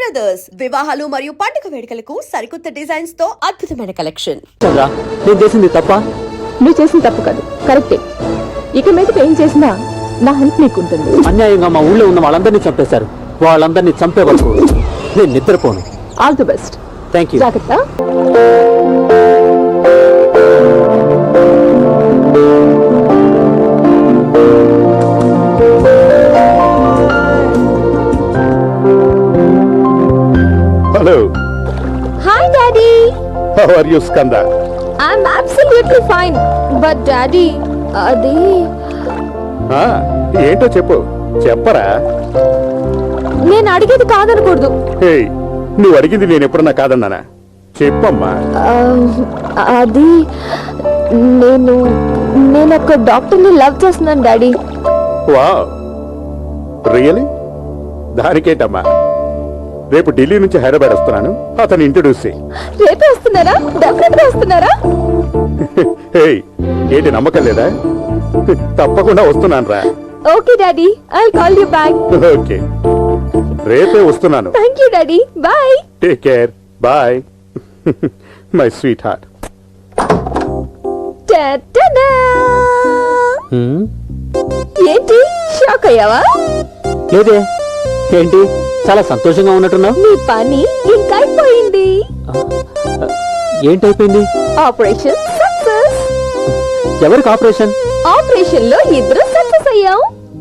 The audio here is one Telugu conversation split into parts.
బ్రదర్స్ వివాహాలు మరియు పండుగ వేడుకలకు సరికొత్త డిజైన్స్తో అద్భుతమైన కలెక్షన్ చంద్ర నేను చేసింది తప్ప? నువ్వు చేసిన తప్పు కాదు. కరెక్టే ఇక మీద ఏం చేసినా నా హెల్ప్ నీకుంటుంది. అన్యాయంగా మా ఊళ్ళో ఉన్న వాళ్ళందరినీ చంపేశారు. వాళ్ళందరినీ చంపే వరకు నేను నిద్రపోను. All the best thank you జాగ్రత్త. How are you Skanda I'm absolutely fine but daddy అది ఆ, ఏంటో చెప్పు. చెప్పరా? నేను అడిగేది కాదనకూడదు. హే నువ్వు అడిగింది నేను ఎప్పుడన్నా కాదన్నానా? చెప్పమ్మా. ఆ, అది నేను నేను ఒక డాక్టర్ని లవ్ చేస్తున్నాను డాడీ వా రియలీ దానికేంటమ్మా? రేపు ఢిల్లీ నుంచి హైదరాబాద్ వస్తున్నాను. అతను ఇంట్రడ్యూస్ రేపే వస్తున్నారా? డెఫినెట్ వస్తున్నారా? ఏంటి నమ్మకం లేదా? తప్పకుండా వస్తున్నాను రా. Okay daddy. I call you back okay. రేపే వస్తున్నాను. Thank you daddy. Bye take care bye my sweetheart hmm? ఏంటి? షాక్ అయ్యావా? లేదే. ఏంటి? చాలా సంతోషంగా ఉన్నట్టున్నావు. నీ పని ఇంకా అయిపోయింది. ఏంటైపోయింది ఆపరేషన్ సక్సెస్ ఎవరికి ఆపరేషన్ ఆపరేషన్లో ఇద్దరు సక్సెస్ అయ్యాం.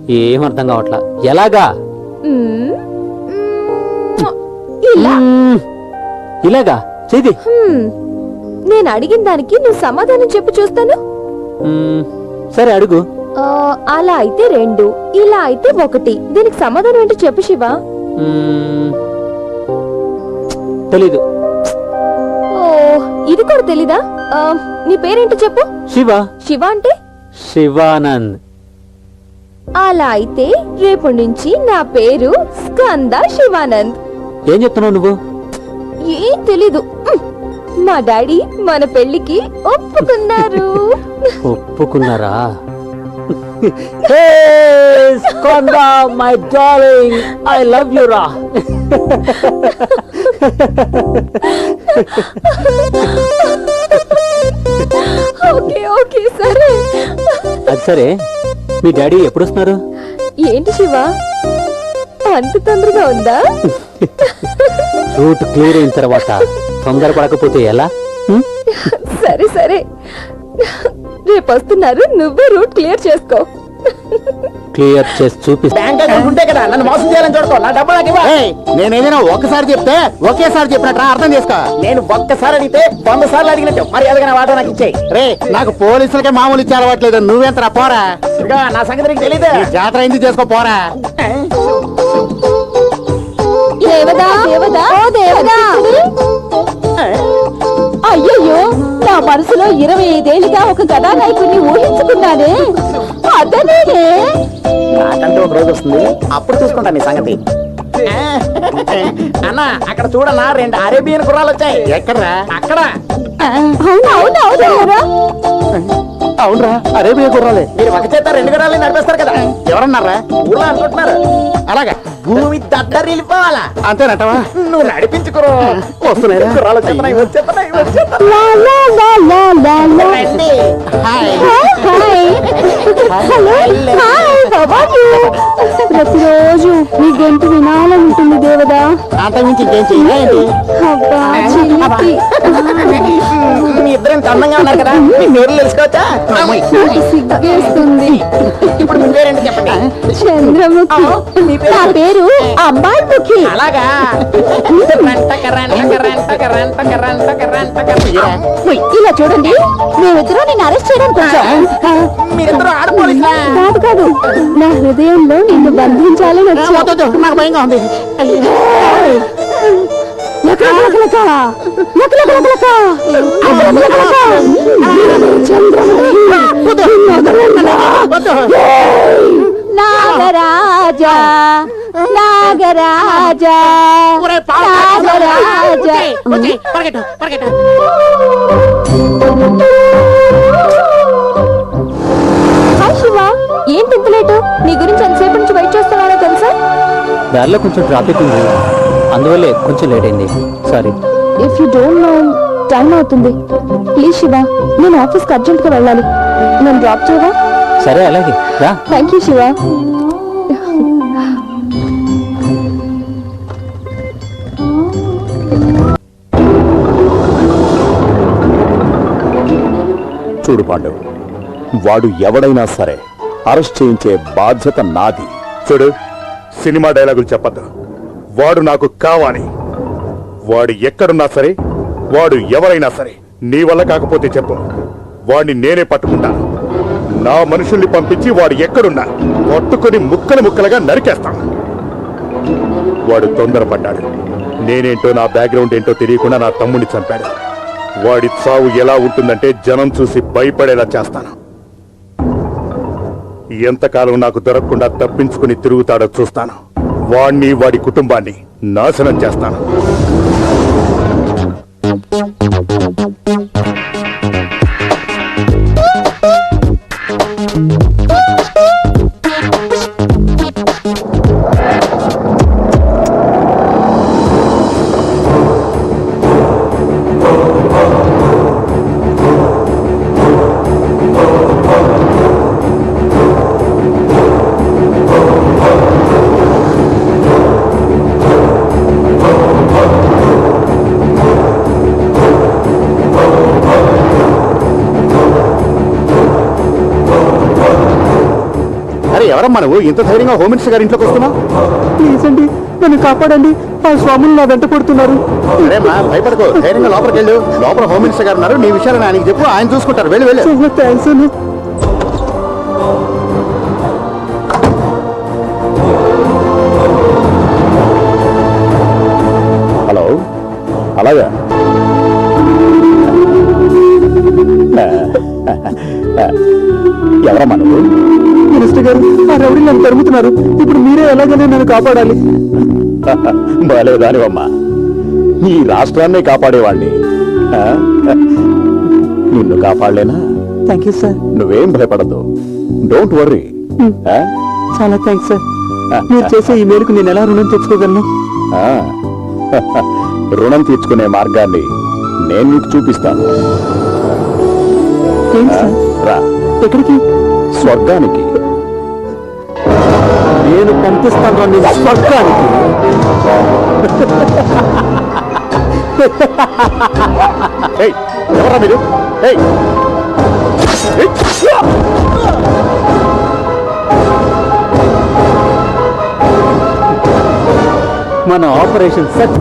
ఏం అర్థం కావట్లా? ఎలాగా. ఇలా. ఇలాగా? చేది. నేను అడిగిన దానికి నువ్వు సమాధానం చెప్పు చూస్తాను. సరే అడుగు. ఆ, అలా అయితే రెండు ఇలా అయితే ఒకటి. దీనికి సమాధానం ఏంటో చెప్పు శివ. తెలీదు. ఓ ఇది కూడా తెలీదా? ఆ, నీ పేరేంటో చెప్పు? శివ. శివ అంటే? శివానంద్. అలా అయితే రేపు నుంచి నా పేరు స్కంద శివానంద్. ఏం చెప్తున్నావు నువ్వు? ఏం తెలీదు. మ్. మా డాడీ మన పెళ్ళికి ఒప్పుకున్నారు. ఒప్పుకున్నారా? My darling I love you రా ఓకే ఓకే సరే అది సరే. మీ డాడీ ఎప్పుడు వస్తున్నారు ఏంటి శివ? అంత తొందరగా ఉందా? రూట్ క్లియర్ అయిన తర్వాత తొందరపడకపోతే ఎలా? హ్మ్? సరే సరే. రేపు వస్తున్నారు. నువ్వే రూట్ క్లియర్ చేసుకో. క్లియర్ చేసి చూపిస్తా. బ్యాంక్ అకౌంట్ ఉంటే కదా నన్ను మోసం చేయాలని చూడకో. నా డబ్బు నాకు ఇవ్వ. నేను ఏదైనా ఒకసారి చెప్తే ఒకేసారి చెప్పినట్టు అర్థం చేసుకో. నేను ఒక్కసారి అడిగితే వంద సార్లు అడిగినట్టు. మర్యాదగా నా వాటా నాకు ఇచ్చేయి. రే నాకు పోలీసులకే మామూలు ఇచ్చి అలవాట్లేదు నువ్వెంతరా పోరా. ఇదిగో నా సంగతి నీకు తెలీదు. నీ జాతర అయింది చేసుకో పోరా. దేవదా దేవదా ఓ దేవదా. అయ్యయ్యో. నా మనసులో ఇరవై ఐదేళ్ళుగా ఒక కథానాయకుడిని ఊహించుకున్నానే? అతనేనే? నాకంటూ ఒక రోజు వస్తుంది. అప్పుడు చూసుకుంటా నీ సంగతి. అన్న అక్కడ చూడన్నా రెండు అరేబియన్ కుర్రాలు వచ్చాయి. ఎక్కడ్రా? అక్కడ. అవును అవును అవును? అవునరా అరేబియా కుర్రాలే మీరు ఒక చేత రెండు గుర్రాలు నడిపేస్తారు కదా. ఎవరన్నారా? ఊళ్ళో అనుకుంటున్నారు. అలాగా. భూమి దద్దరిల్లిపోవాలా అంతేనటవా? నువ్వు నడిపించుకురు? కుర్రాలు వచ్చేస్తున్నాయి బాబాజీ ప్రతిరోజు నీ గొంతు వినాలనుంటుంది దేవదా? అంతకుమించి మీ ఇద్దరు ఇంత అందంగా ఉన్నారు కదా మీ పేర్లు తెలుసుకోవచ్చా? సిగ్గేస్తుంది. ఇప్పుడు మీ పేరేంటి చెప్పండి? చంద్రముఖి. నా పేరు అమ్మాయి ముఖి అలాగా. ఇలా చూడండి మేమిద్దరం నేను అరెస్ట్ చేయడానికి వచ్చాం మీరిద్దరు ఆడ పోలీసులా కాదు కాదు నా హృదయంలో నిన్ను బంధించాలని వచ్చా నాకు భయంగా ఉంది లక నాగరాజా నాగరాజా నాగరాజా. హాయ్ శివ ఏంటి ఇంత లేటు? నీ గురించి ఎంతసేపు నుంచి వెయిట్ చేస్తున్నానో తెలుసా? దారిలో కొంచెం ట్రాఫిక్ ఉంది. అందువల్లే కొంచెం లేట్ అయింది. Sorry if you don't know time అవుతుంది. ప్లీజ్ శివ నేను ఆఫీస్కి అర్జెంట్గా వెళ్ళాలి. నేను డ్రాప్ చేయవా సరే అలాగే. రా. థ్యాంక్ యూ శివ చూడు పాండవ్ వాడు ఎవడైనా సరే అరెస్ట్ చేయించే బాధ్యత నాది. చూడు సినిమా డైలాగులు చెప్పద్దు. వాడు నాకు కావాలి. వాడు ఎక్కడున్నా సరే వాడు ఎవరైనా సరే నీ వల్ల కాకపోతే చెప్పు. వాడిని నేనే పట్టుకుంటాను నా మనుషుల్ని పంపించి వాడు ఎక్కడున్నా పట్టుకుని ముక్కలు ముక్కలుగా నరికేస్తాను వాడు తొందరపడ్డాడు. నేనేంటో నా బ్యాక్గ్రౌండ్ ఏంటో తెలియకుండా నా తమ్ముడిని చంపాడు. వాడి చావు ఎలా ఉంటుందంటే జనం చూసి భయపడేలా చేస్తాను. ఎంతకాలం నాకు దొరకకుండా తప్పించుకుని తిరుగుతాడో చూస్తాను. వాణ్ణి వాడి కుటుంబాన్ని నాశనం చేస్తాను. ఎవరమ్మా నువ్వు ఇంత ధైర్యంగా హోమ్ మినిస్టర్ గారి ఇంట్లోకి వస్తున్నావు? ప్లీజ్ అండి నన్ను కాపాడండి. ఆ స్వాములు నా వెంట పడుతున్నారు. భయపడకు. ధైర్యంగా లోపలికి వెళ్ళు. లోపల హోమ్ మినిస్టర్ గారు ఉన్నారు. నీ విషయాలను ఆయనకి చెప్పు. ఆయన చూసుకుంటారు. వెళ్ళి వెళ్ళు. థ్యాంక్స్ అండి. హలో? అలాగా? ఎవరమ్మా నువ్వు మినిస్టర్ గారు ఆ రౌడీ నన్ను తరుముతున్నారు. ఇప్పుడు మీరే ఎలాగైనా నన్ను కాపాడాలి. బాలేదానివమ్మా. ఈ రాష్ట్రాన్ని కాపాడేవాణ్ణి. ఆ? నిన్ను కాపాడలేనా? థ్యాంక్ యూ సార్ నువ్వేం భయపడద్దు డోంట్ వర్రీ చాలా థ్యాంక్స్ సార్ మీరు చేసే ఈ మేరకు నేను ఎలా రుణం తెచ్చుకోగలను? రుణం తీర్చుకునే మార్గాన్ని నేను నీకు చూపిస్తాను. ఏంటి? సార్ రా ఎక్కడికి? స్వర్గానికి. నేను పంపిస్తాను నేను స్వర్గానికి. ఎవరా మీరు! మన operation set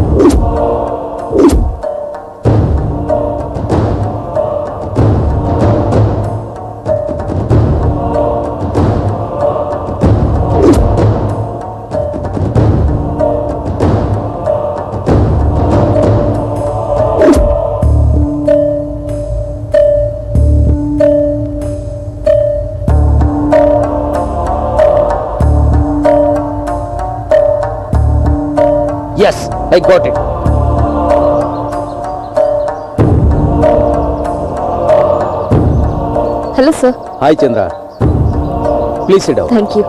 I got it hello sir hi Chandra please sit thank you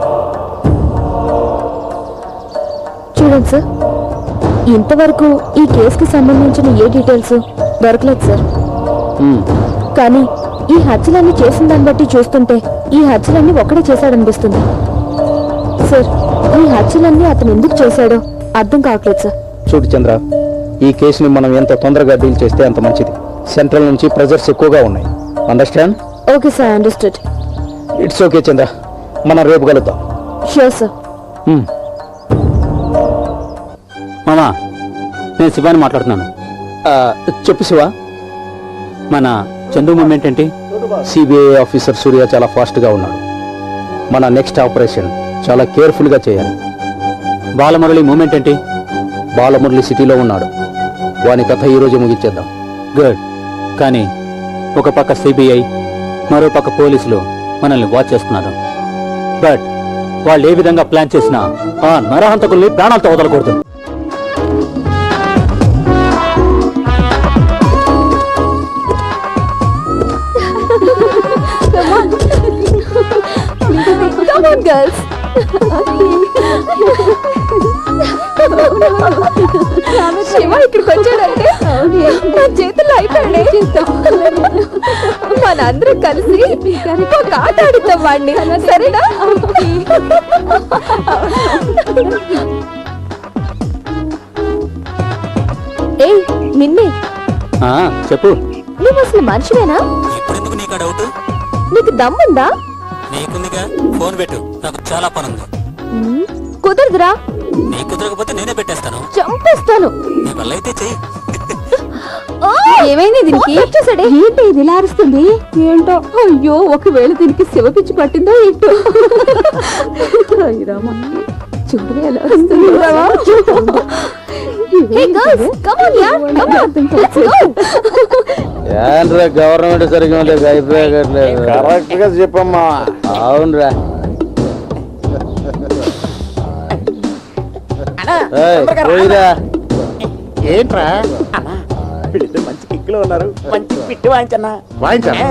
చూడండి సార్ ఇంతవరకు ఈ కేసుకి సంబంధించిన ఏ డీటెయిల్స్ దొరకలేదు సార్ కానీ ఈ హత్యలన్నీ చేసిన దాన్ని బట్టి చూస్తుంటే ఈ హత్యలన్నీ ఒక్కడే చేశాడనిపిస్తుంది. సార్ ఈ హత్యలన్నీ అతను ఎందుకు చేశాడో అర్థం కావట్లేదు సార్ చూడు చంద్ర ఈ కేసుని మనం ఎంత తొందరగా డీల్ చేస్తే అంత మంచిది. సెంట్రల్ నుంచి ప్రెజర్స్ ఎక్కువగా ఉన్నాయి. Understand okay sir understood it's okay Chandra. మనం రేపు కలుద్దాం. షూర్ సార్ మామా నేను శివాని మాట్లాడుతున్నాను. చెప్పు శివ. మన చందు మూమెంట్ ఏంటి సిబిఐ ఆఫీసర్ సూర్య చాలా ఫాస్ట్గా ఉన్నాడు. మన నెక్స్ట్ ఆపరేషన్ చాలా కేర్ఫుల్గా చేయాలి. బాలమురళి మూమెంట్ ఏంటి బాలమురళి సిటీలో ఉన్నాడు. వాని కథ ఈరోజు ముగించేద్దాం గుడ్. కానీ ఒక పక్క సిబిఐ మరో పక్క పోలీసులు మనల్ని వాచ్ చేస్తున్నారు. బట్ వాళ్ళు ఏ విధంగా ప్లాన్ చేసినా ఆ నరహంతకుల్ని ప్రాణాలతో వదలకూడదు. శివ ఇక్కడికి వచ్చాడంటే నా చేతుల్లో అయిపోయాడే. మనందరం కలిసి ఒక ఆట ఆడిద్దాం వాడిని సరేనా? ఏయ్ నిన్నే. ఆ, చెప్పు. నువ్వు అసలు మనిషివేనా? ఇప్పుడెందుకు నీకు ఆ డౌట్? నీకు దమ్ముందా? నీకుందిగా? ఫోన్ పెట్టు. నాకు చాలా పని ఉంది ఉమ్, కుదరదురా. నీ కుదరకపోతే నేనే పెట్టేస్తాను. చంపేస్తాను. నీ వల్ల అయితే చెయ్యి. ఏమైంది దీనికి? వచ్చేసాడే ఏంటి ఇది ఇలా అరుస్తుంది? ఏంటో? అయ్యో ఒకవేళ దీనికి శివపిచ్చి పట్టిందో ఏంటో? చూడవే ఎలా అరుస్తుంది. ఏంట్రా గవర్నమెంట్ సరిగ్గా లేదు అయిపోయాగట్లేదు కరెక్ట్గా చెప్పమ్మా. అవునరా. ఏంట్రా? వీళ్ళిద్దరు మంచి కిక్లో ఉన్నారు. మంచి పిట్టి వాయించన్నా. వాయించాను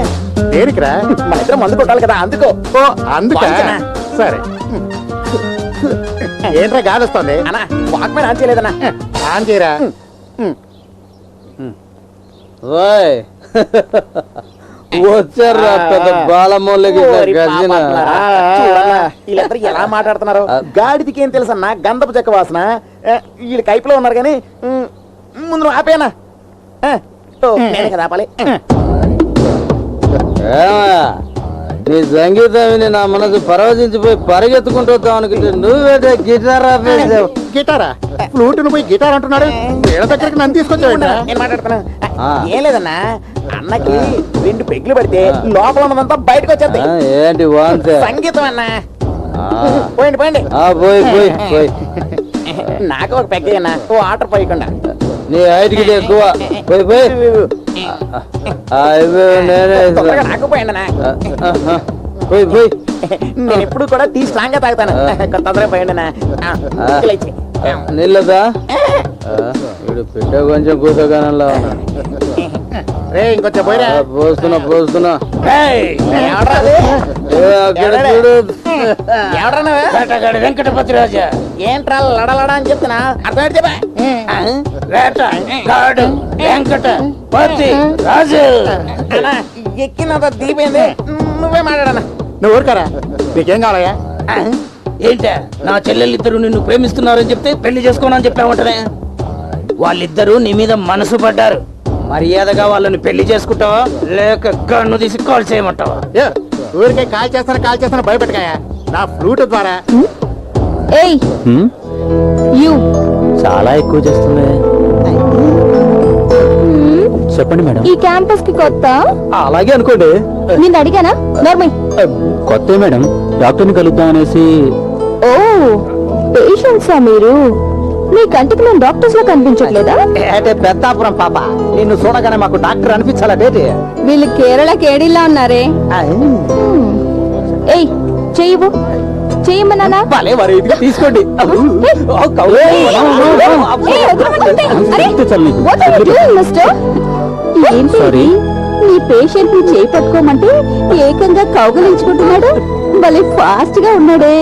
దేనికిరా? మన ఇద్దరం మందు కొట్టాలి కదా అందుకో. ఓ అందుక? సరే. ఏంట్రా గాలి వస్తుంది? అన్నా వాక్మెన్ ఆన్ చేయలేదన్నా. ఆన్ చేయరా? ఓయ్. వచ్చారా పెద్ద బాలమూలకి వీళ్ళిద్దరు ఎలా మాట్లాడుతున్నారు? గాడిదికి ఏం తెలుసన్నా గంధపు చెక్క వాసన వీళ్ళు కైపులో ఉన్నారు కానీ ముందు నువ్వు ఆపేనా నేనే కదా ఆపాలి. నీ సంగీతం విని నా మనసు పరవశించిపోయి పరిగెత్తుకుంటూ వద్దాం అనుకుంటే నువ్వేటే గిటార్ ఆపేసావు. గిటారా? ఫ్లూట్ పోయి గిటార్ అంటున్నాడు. వీళ్ళ దగ్గరికి నన్ను తీసుకొచ్చావేంట్రా నేను మాట్లాడుతున్నా. ఏం లేదన్నా. అన్నకి రెండు పెగ్గులు పడితే. లోపల ఉన్నదంతా బయటకు వచ్చేది. ఏంటి వాంతే? సంగీతం అన్నా. పోయండి పోయండి. ఆ, పోయి పోయి పోయి. నాకు ఒక పెగ్గ అన్నా. ఓ ఆర్డర్ పోయకుండా. నీ ఇది ఎక్కువ. పోయి పోయి. నేనే ఎప్పుడు కూడా టీ స్ట్రాంగ్గా తాగుతాను తొందరగా పోయండి అన్నా ఆ, ఇలా ఇచ్చి. నీళ్ళదా ఇప్పుడు పెట్ట కొంచెం కూతగానంలో రే ఇంకొంచెం పోయిరా. పోస్తున్నా పోస్తున్నా? వెంకటపతి రాజా. ఏంట్రా లడలడ అని చెప్తున్నా? అర్థం చెప్పా. వేట కాడు వెంకట పతి రాజు. అన్నా ఎక్కినంత దీపైంది నువ్వే మాట్లాడన్నా నువ్వు ఊరుకారా? నీకేం కావాలయ్యా? ఏంట నా చెల్లెలిద్దరు నిన్ను ప్రేమిస్తున్నారని చెప్తే పెళ్ళి చేసుకోనని చెప్పావంటనే? వాళ్ళిద్దరూ నీ మీద మనసు పడ్డారు. మర్యాదగా వాళ్ళని పెళ్ళి చేసుకుంటావా? లేక గన్ను తీసి కాల్ చేయమంటావా? ఏ, ఊరికే కాల్ చేస్తాను కాల్ చేస్తాను భయపెట్టకాయా? నా ఫ్లూట్ ద్వారా. ఏయ్ యు. చాలా ఎక్కువ చేస్తుంది. చెప్పండి మేడం. ఈ క్యాంపస్కి కొత్త అలాగే అనుకోండి. నేను అడిగానా? నార్మల్ కొత్త మేడం డాక్టర్ని కలుద్దాం అనేసి. ఓ పేషెంట్సా మీరు? మీ కంటికి నేను డాక్టర్స్లో కనిపించట్లేదా? ఏటే పెద్దాపురం పాప. నిన్ను చూడగానే మాకు డాక్టర్ అనిపించాలటేటి? వీళ్ళు కేరళ కేడీలా ఉన్నారే. ఏయ్ చెయ్యవు. భలే మరి తీసుకోండి. ఇది? నీ పేషెంట్ని చేయి పట్టుకోమంటే ఏకంగా కౌగలించుకుంటున్నాడు. భలే ఫాస్ట్గా ఉన్నాడే.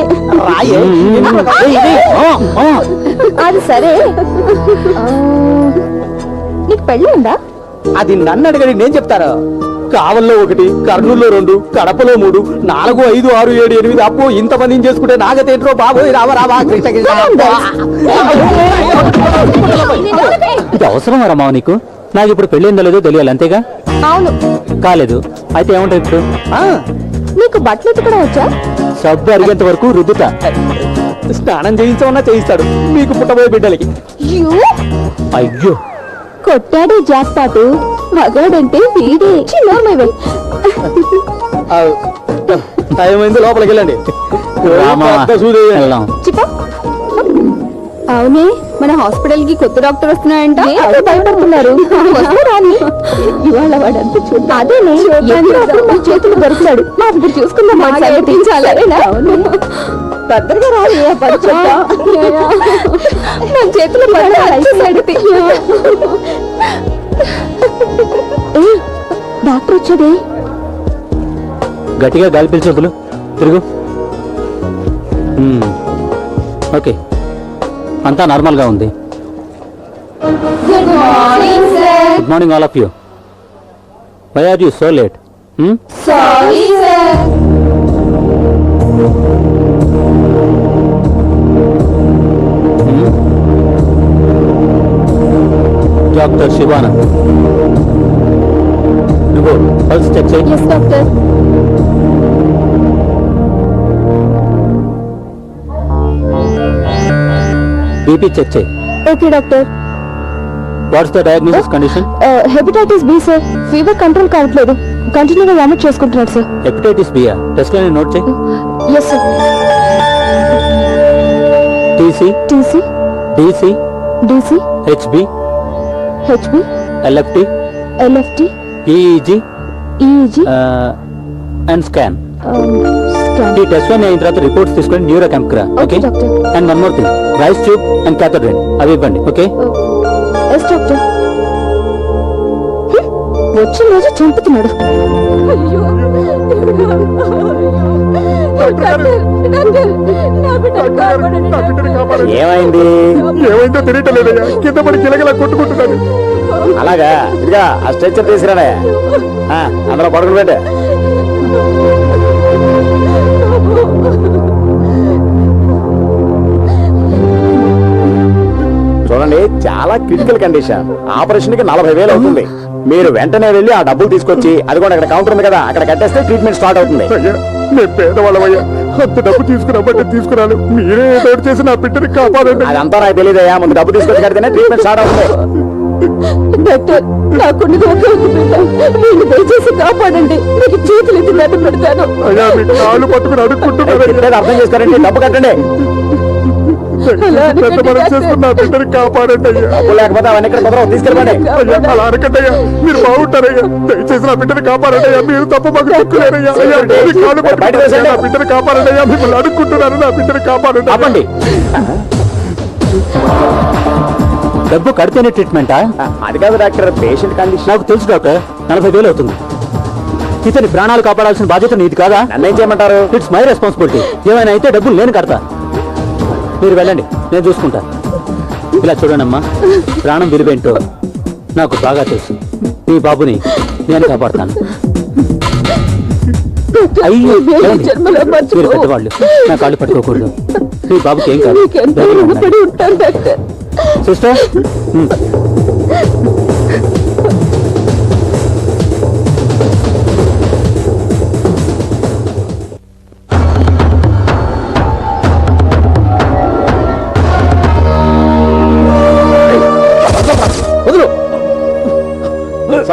అది సరే. నీకు పెళ్ళి ఉందా? అది నన్ను అడగడి నేను చెప్తారా? కావల్లో ఒకటి కర్నూల్లో రెండు కడపలో మూడు నాలుగు ఐదు ఆరు ఏడు ఎనిమిది అప్పు ఇంతమందిని చేసుకుంటే నాగతేంట్రో బాబు రావ రావా కృష్ణ ఇది అవసరమా రమ్మా నీకు? నాకు ఇప్పుడు పెళ్ళిందో లేదో తెలియాలి అంతేగా? అవును. కాలేదు. అయితే ఏమంటావు ఇప్పుడు? నీకు బట్టలు ఉతకడం వచ్చా? సబ్బు అరిగేంత వరకు రుద్దుతా స్నానం చేయించమన్నా చేయిస్తాడు. మీకు పుట్టబోయే బిడ్డలకి. యూ? అయ్యో. కొట్టాడే జాక్పాటు. మగాడంటే వీడే. చిన్నోర్మైవే ఆ, టైం అయింది లోపలికి వెళ్ళండి. పెద్ద సూది వెళ్దాం. చిప్ప. అవునే మన హాస్పిటల్కి కొత్త డాక్టర్ వస్తున్నాయంట భయపడుతున్నారు? ఇవాళ వాడంతా చూద్దాం అదేనే ఎప్పుడప్పుడు మన చేతులు దొరుకుతాడు. మా దగ్గర చూసుకుందాం మా భద్రగా చేతులు డాక్టర్ వచ్చేదే గట్టిగా గాలి పీల్చొద్దులు తిరుగు. ఓకే. అంతా నార్మల్గా ఉంది. Good morning all of you why are you so late doctor Shivanand నువ్వు పల్స్ చెక్ చేయి డాక్టర్ బీపీ చెక్ చేయి okay doctor what's the diagnosis condition hepatitis B sir fever control కావట్లేదు. కంటిన్యూగా వామిట్ చేసుకుంటున్నాడు సార్ హెపటైటిస్ బియా టెస్ట్ అని నోట్ చేయి yes sir TC TC DC DC HB HB LFT LFT EEG EEG and scan scan ఈ టెస్ట్ అయిన తర్వాత రిపోర్ట్స్ తీసుకొని న్యూరో క్యాంప్ రా okay doctor. And one more thing. Ryle's tube and catheter. అవి ఇవ్వండి ఓకే? Yes doctor. వచ్చిన రోజు చంపుతున్నాడు. ఏమైంది? ఏమైందో తెలియటలేదయ్యా. కింద పడి కిలకిలా కొట్టుకుంటున్నాను అలాగా? ఇదిగా ఆ స్ట్రెచ్చర్ తీసుకురానే. ఆ, అందులో పడుకుని పెట్టే. చూడండి చాలా క్రిటికల్ కండిషన్ ఆపరేషన్కి నలభై వేలు అవుతుంది. మీరు వెంటనే వెళ్ళి ఆ డబ్బులు తీసుకొచ్చి అది కూడా అక్కడ కౌంటర్ ఉంది కదా అక్కడ కట్టేస్తే ట్రీట్మెంట్ స్టార్ట్ అవుతుంది. అయ్యా నేను పేదవాళ్ళమయ్యా అంత డబ్బు తీసుకురాబట్టే తీసుకురాను. మీరే ఏదో ఒకటి చేసి నా బిడ్డని కాపాడండి. అదంతా నాకు తెలియదయ్యా ముందు డబ్బు తీసుకొచ్చి కడితేనే ట్రీట్మెంట్ స్టార్ట్ అవుతుంది. డాక్టర్ నాకున్నది ఒకే ఒక బిడ్డ. వీళ్ళు దయచేసి కాపాడండి. మీకు చేతులు ఎత్తి దండం పెడతాను. అయ్యా మీకు కాళ్ళు పట్టుకుని నేను అడుక్కుంటున్నాను చెప్పేది అర్థం చేసుకోరండి డబ్బు కట్టండి. పెద్ద మనం బిడ్డని కాపాడండి అయ్యా. డబ్బు లేకపోతే అవన్నీ ఇక్కడ కుదరవు తీసుకెళ్ళండి అయ్యా అలా అనకండి అయ్యా. మీరు బాగుంటారయ్యా. దయచేసి నా బిడ్డని కాపాడండి అయ్యా. మీరు తప్ప మాకు దిక్కులేరయ్యా అయ్యా. నా బిడ్డని కాపాడండి అయ్యా. మిమ్మల్ని అడుక్కుంటున్నాను. నా బిడ్డని కాపాడండి డబ్బు కడితేనే ట్రీట్మెంటా? అది కాదు డాక్టర్. Patient condition. నాకు తెలుసు డాక్టర్. నలభై వేలు అవుతుంది. ఇతని ప్రాణాలు కాపాడాల్సిన బాధ్యత నీది కాదా? నన్ను ఏం చేయమంటారు? It's my responsibility. ఏమైనా అయితే డబ్బులు నేను కడతా. మీరు వెళ్ళండి నేను చూసుకుంటా. ఇలా చూడండమ్మా ప్రాణం విలువేంటో నాకు బాగా తెలుసు. నీ బాబుని నేను కాపాడుతాను. అయ్యో. మీరు పెద్దవాళ్ళు నా కాళ్ళు పట్టుకోకూడదు. నీ బాబుకి ఏం కాదు. సిస్టర్?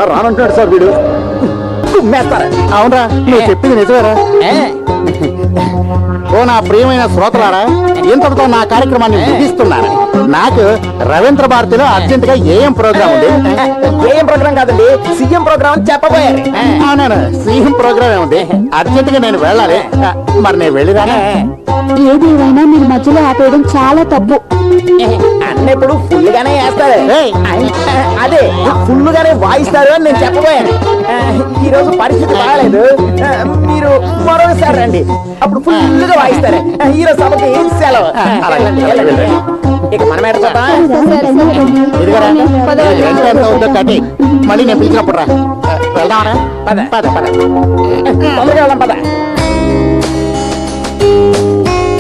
సార్ రానంటున్నాడు సార్ వీడు. కుమ్మేస్తారా? అవునరా నువ్వు చెప్పింది నిజమేరా. ఓ నా ప్రియమైన శ్రోతలారా ఇంతటితో నా కార్యక్రమాన్ని ముగిస్తున్నాను. నాకు రవీంద్ర భారతిలో అర్జెంట్గా ఏఎం ప్రోగ్రామ్ ఉంది. ఏఎం ప్రోగ్రామ్ కాదండి సీఎం ప్రోగ్రామ్ చెప్పబోయారు. అవునాను సీఎం ప్రోగ్రామ్ ఉంది అర్జెంట్గా నేను వెళ్ళాలి. మరి నేను వెళ్ళిరానా? ఏదేమైనా మీరు మధ్యలో ఆపేయడం చాలా తప్పు. అన్నప్పుడు ఫుల్ గానే వేస్తారు అదే ఫుల్ గానే వాయిస్తారు అని నేను చెప్పబోయాను. ఈ రోజు పరిస్థితి బాగాలేదు. మీరు మరోసారి రండి. అప్పుడు ఫుల్గా వాయిస్తారు ఈ రోజు సభకి సెలవు. ఇక మనం ఎడతా కట్టి మళ్ళీ నేను పిలిచినప్పుడు రా. వెళ్దామరా పద. పద పద. తొందరగా వెళ్దాం పద.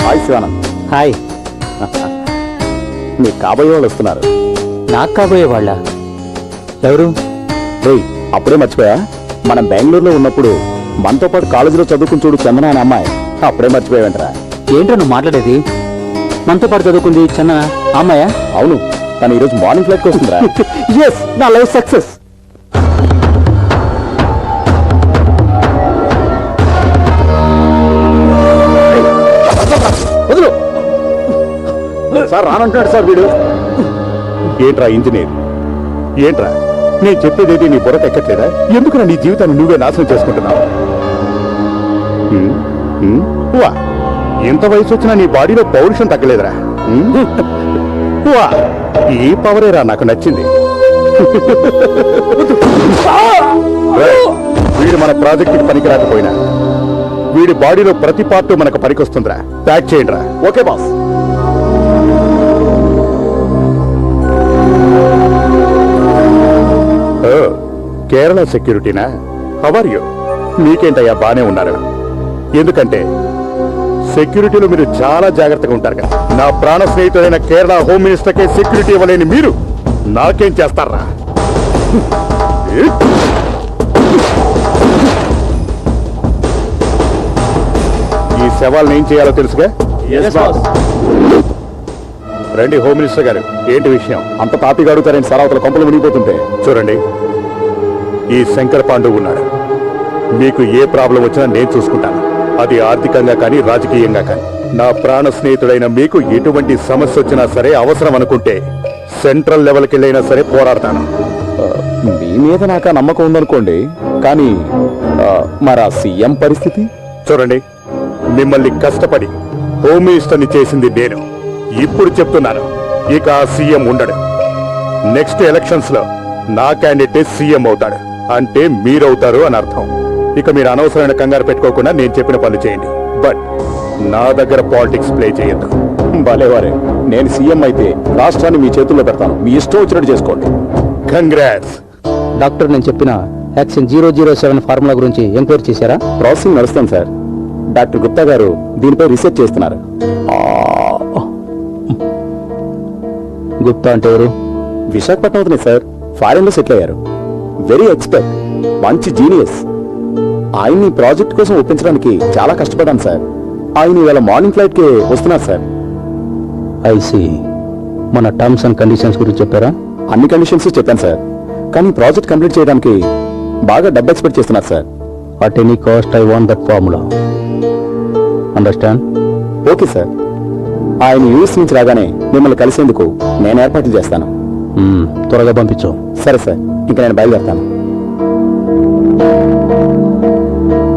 హాయ్ శివానంద్. హాయ్. మీ కాబోయే వాళ్ళు వస్తున్నారు. నాకు కాబోయే వాళ్ళ? ఎవరు? రేయ్ అప్పుడే మర్చిపోయా? మనం బెంగళూరులో ఉన్నప్పుడు మనతో పాటు కాలేజీలో చదువుకుని చూడు చందన అనే అమ్మాయి. అప్పుడే మర్చిపోయావంటరా. ఏంటో నువ్వు మాట్లాడేది? మనతో పాటు చదువుకుంది చిన్న అమ్మాయ? అవును తను ఈరోజు మార్నింగ్ ఫ్లైట్ వస్తుందిరా. ఎస్ నా లైఫ్ సక్సెస్. సార్ రానంటున్నాడు సార్ వీడు. ఏంట్రా ఇంజనీర్? ఏంట్రా? నేను చెప్పేదేది నీ బుర్రకు ఎక్కట్లేదా ఎందుకు నీ జీవితాన్ని నువ్వే నాశనం చేసుకుంటున్నావు? వా ఎంత వయసు వచ్చినా నీ బాడీలో పౌరుషం తగ్గలేదురా. వా ఈ పవరేరా నాకు నచ్చింది. వీడు మన ప్రాజెక్టుకి పనికి రాకపోయినా. వీడి బాడీలో ప్రతి పార్ట్ మనకు పనికొస్తుందిరా. ప్యాక్ చేయండిరా. Okay boss. కేరళ సెక్యూరిటీనా? హవర్ యూ మీకేంటయ్యా బానే ఉన్నారు. ఎందుకంటే సెక్యూరిటీలో మీరు చాలా జాగ్రత్తగా ఉంటారు కదా. నా ప్రాణ స్నేహితుడైన కేరళ హోమ్ మినిస్టర్కే సెక్యూరిటీ ఇవ్వలేని మీరు నాకేం చేస్తారా? ఈ శవాలను ఏం చేయాలో తెలుసుగా? రండి హోమ్ మినిస్టర్ గారు. ఏంటి విషయం? అంత తాపిగా అడుగుతారని సరావతల కొంపలు మునిగిపోతుంటే. చూడండి. ఈ శంకర్ పాండు ఉన్నాడు. మీకు ఏ ప్రాబ్లం వచ్చినా నేను చూసుకుంటాను. అది ఆర్థికంగా కానీ రాజకీయంగా కానీ. నా ప్రాణ స్నేహితుడైన మీకు ఎటువంటి సమస్య వచ్చినా సరే అవసరం అనుకుంటే సెంట్రల్ లెవెల్కి వెళ్ళైనా సరే పోరాడతాను. మీ మీద నాకు ఆ నమ్మకం ఉందనుకోండి. కానీ మరి ఆ సీఎం పరిస్థితి? చూడండి మిమ్మల్ని కష్టపడి హోమ్ మినిస్టర్ని చేసింది నేను. ఇప్పుడు చెప్తున్నాను ఇక ఆ సీఎం ఉండడు. నెక్స్ట్ ఎలక్షన్స్లో నా క్యాండిడేట్ సీఎం అవుతాడు. అంటే మీరవుతారు అని అర్థం. ఇక మీరు అనవసరమైన కంగారు పెట్టుకోకుండా నేను చెప్పిన పనులు చేయండి. బట్ నా దగ్గర పాలిటిక్స్ ప్లే చేయొద్దు. భలేవారే నేను సీఎం అయితే రాష్ట్రాన్ని మీ చేతుల్లో పెడతాను. మీ ఇష్టం వచ్చినట్టు చేసుకోండి. కంగ్రాట్స్ డాక్టర్ నేను చెప్పిన action zero zero seven formula గురించి ఎంక్వైరీ చేశారా? ప్రాసెసింగ్ నడుస్తాం సార్. డాక్టర్ గుప్తా గారు దీనిపై రీసెర్చ్ చేస్తున్నారు. గుప్తా అంటే ఎవరు? విశాఖపట్నం అవుతుంది సార్. ఫారెన్లో సెటిల్ అయ్యారు. వెరీ ఎక్స్పర్ట్ మంచి జీనియస్. ఆయన్ని ప్రాజెక్ట్ కోసం ఒప్పించడానికి చాలా కష్టపడ్డాను సార్. ఆయన ఇవాళ మార్నింగ్ ఫ్లైట్కి వస్తున్నారు సార్. ఐసి మన టర్మ్స్ అండ్ కండిషన్స్ గురించి చెప్పారా? అన్ని కండిషన్స్ చెప్పాను సార్. కానీ ప్రాజెక్ట్ కంప్లీట్ చేయడానికి బాగా డబ్బు ఎక్స్పెక్ట్ చేస్తున్నారు sir. At any cost I want that formula understand okay sir. ఆయన యూఎస్ నుంచి రాగానే మిమ్మల్ని కలిసేందుకు నేను ఏర్పాట్లు చేస్తాను. త్వరగా పంపించు. సరే సార్. ఇంకా నేను బయలుదేరుతాను.